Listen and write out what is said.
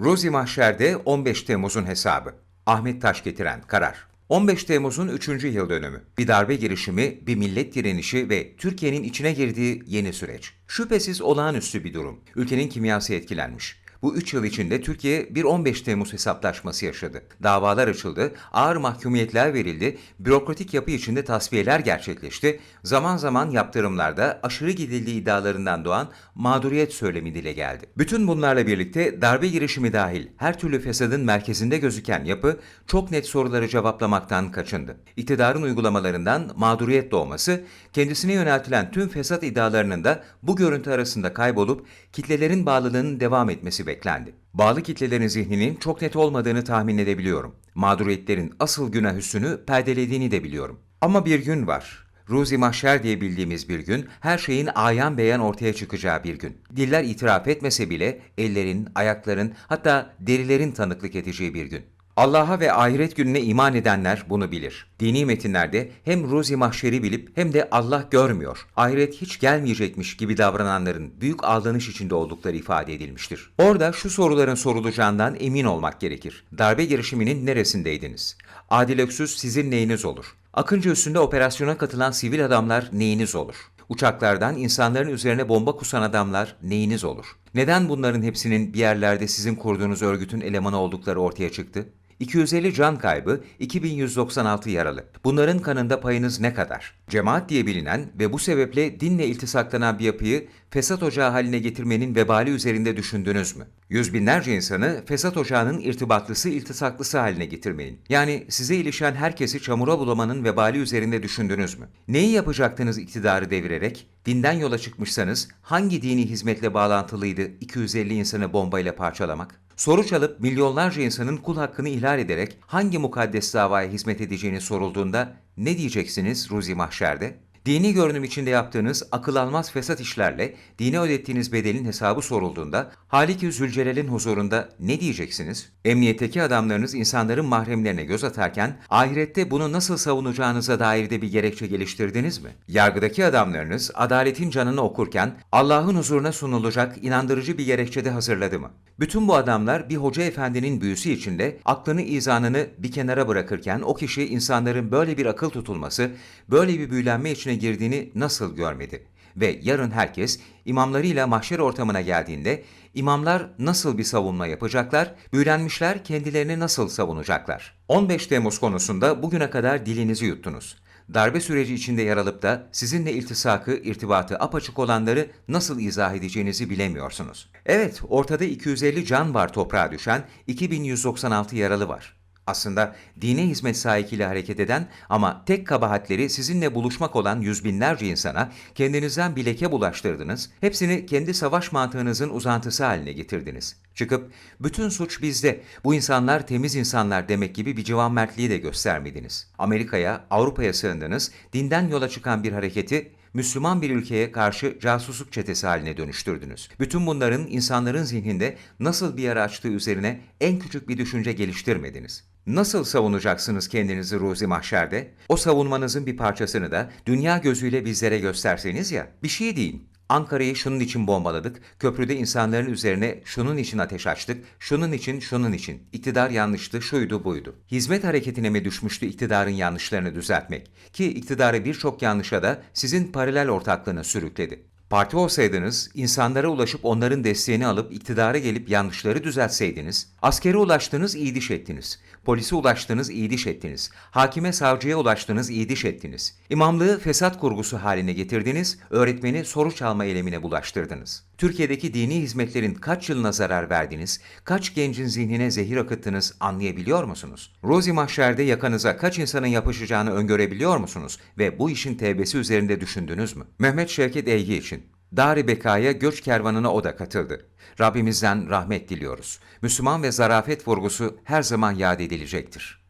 Rozi Mahşer'de 15 Temmuz'un hesabı. Ahmet Taş getiren karar. 15 Temmuz'un 3. yıl dönümü. Bir darbe girişimi, bir millet direnişi ve Türkiye'nin içine girdiği yeni süreç. Şüphesiz olağanüstü bir durum. Ülkenin kimyası etkilenmiş. Bu 3 yıl içinde Türkiye bir 15 Temmuz hesaplaşması yaşadı. Davalar açıldı, ağır mahkumiyetler verildi, bürokratik yapı içinde tasfiyeler gerçekleşti, zaman zaman yaptırımlarda aşırı gidildiği iddialarından doğan mağduriyet söylemi dile geldi. Bütün bunlarla birlikte darbe girişimi dahil her türlü fesadın merkezinde gözüken yapı çok net soruları cevaplamaktan kaçındı. İktidarın uygulamalarından mağduriyet doğması, kendisine yöneltilen tüm fesat iddialarının da bu görüntü arasında kaybolup kitlelerin bağlılığının devam etmesi beklendi. Bağlı kitlelerin zihninin çok net olmadığını tahmin edebiliyorum. Mağduriyetlerin asıl günah üstünü perdelediğini de biliyorum. Ama bir gün var. Ruzi Mahşer diye bildiğimiz bir gün, her şeyin ayan beyan ortaya çıkacağı bir gün. Diller itiraf etmese bile ellerin, ayakların, hatta derilerin tanıklık edeceği bir gün. Allah'a ve ahiret gününe iman edenler bunu bilir. Dini metinlerde hem ruzi mahşeri bilip hem de Allah görmüyor, ahiret hiç gelmeyecekmiş gibi davrananların büyük aldanış içinde oldukları ifade edilmiştir. Orada şu soruların sorulacağından emin olmak gerekir. Darbe girişiminin neresindeydiniz? Adil Öksüz sizin neyiniz olur? Akıncı üstünde operasyona katılan sivil adamlar neyiniz olur? Uçaklardan insanların üzerine bomba kusan adamlar neyiniz olur? Neden bunların hepsinin bir yerlerde sizin kurduğunuz örgütün elemanı oldukları ortaya çıktı? 250 can kaybı, 2196 yaralı. Bunların kanında payınız ne kadar? Cemaat diye bilinen ve bu sebeple dinle iltisaklanan bir yapıyı fesat ocağı haline getirmenin vebali üzerinde düşündünüz mü? Yüz binlerce insanı fesat ocağının irtibatlısı, iltisaklısı haline getirmenin. Yani size ilişen herkesi çamura bulamanın vebali üzerinde düşündünüz mü? Neyi yapacaktınız iktidarı devirerek? Dinden yola çıkmışsanız hangi dini hizmetle bağlantılıydı 250 insanı bombayla parçalamak? Soru çalıp milyonlarca insanın kul hakkını ihlal ederek hangi mukaddes davaya hizmet edeceğini sorulduğunda ne diyeceksiniz Ruzi Mahşer'de? Dini görünüm içinde yaptığınız akıl almaz fesat işlerle dine ödettiğiniz bedelin hesabı sorulduğunda Haliki Zülcelal'in huzurunda ne diyeceksiniz? Emniyetteki adamlarınız insanların mahremlerine göz atarken ahirette bunu nasıl savunacağınıza dair de bir gerekçe geliştirdiniz mi? Yargıdaki adamlarınız adaletin canını okurken Allah'ın huzuruna sunulacak inandırıcı bir gerekçe de hazırladı mı? Bütün bu adamlar bir hoca efendinin büyüsü içinde aklını izanını bir kenara bırakırken o kişi insanların böyle bir akıl tutulması, böyle bir büyülenme içine girdiğini nasıl görmedi? Ve yarın herkes imamlarıyla mahşer ortamına geldiğinde imamlar nasıl bir savunma yapacaklar, büyülenmişler kendilerini nasıl savunacaklar? 15 Temmuz konusunda bugüne kadar dilinizi yuttunuz. Darbe süreci içinde yer alıp da sizinle iltisakı, irtibatı apaçık olanları nasıl izah edeceğinizi bilemiyorsunuz. Evet, ortada 250 can var toprağa düşen, 2196 yaralı var. Aslında dine hizmet sahikiyle hareket eden ama tek kabahatleri sizinle buluşmak olan yüz binlerce insana kendinizden bir leke bulaştırdınız, hepsini kendi savaş mantığınızın uzantısı haline getirdiniz. Çıkıp bütün suç bizde, bu insanlar temiz insanlar demek gibi bir civan mertliği de göstermediniz. Amerika'ya, Avrupa'ya sığındınız, dinden yola çıkan bir hareketi Müslüman bir ülkeye karşı casusluk çetesi haline dönüştürdünüz. Bütün bunların insanların zihninde nasıl bir yara açtığı üzerine en küçük bir düşünce geliştirmediniz. Nasıl savunacaksınız kendinizi Ruzi Mahşer'de? O savunmanızın bir parçasını da dünya gözüyle bizlere gösterseniz ya, bir şey deyin. Ankara'yı şunun için bombaladık, köprüde insanların üzerine şunun için ateş açtık, şunun için, şunun için. İktidar yanlıştı, şuydu buydu. Hizmet hareketine mi düşmüştü iktidarın yanlışlarını düzeltmek? Ki iktidarı birçok yanlışa da sizin paralel ortaklığına sürükledi. Parti olsaydınız, insanlara ulaşıp onların desteğini alıp iktidara gelip yanlışları düzeltseydiniz, askere ulaştınız, iyi diş ettiniz. Polise ulaştınız, iyi diş ettiniz. Hakime, savcıya ulaştınız, iyi diş ettiniz. İmamlığı fesat kurgusu haline getirdiniz, öğretmeni soru çalma eylemine bulaştırdınız. Türkiye'deki dini hizmetlerin kaç yılına zarar verdiniz, kaç gencin zihnine zehir akıttınız anlayabiliyor musunuz? Rozi Mahşer'de yakanıza kaç insanın yapışacağını öngörebiliyor musunuz ve bu işin tevbesi üzerinde düşündünüz mü? Mehmet Şevket Eygi için Dari Beka'ya göç kervanına o da katıldı. Rabbimizden rahmet diliyoruz. Müslüman ve zarafet vurgusu her zaman yad edilecektir.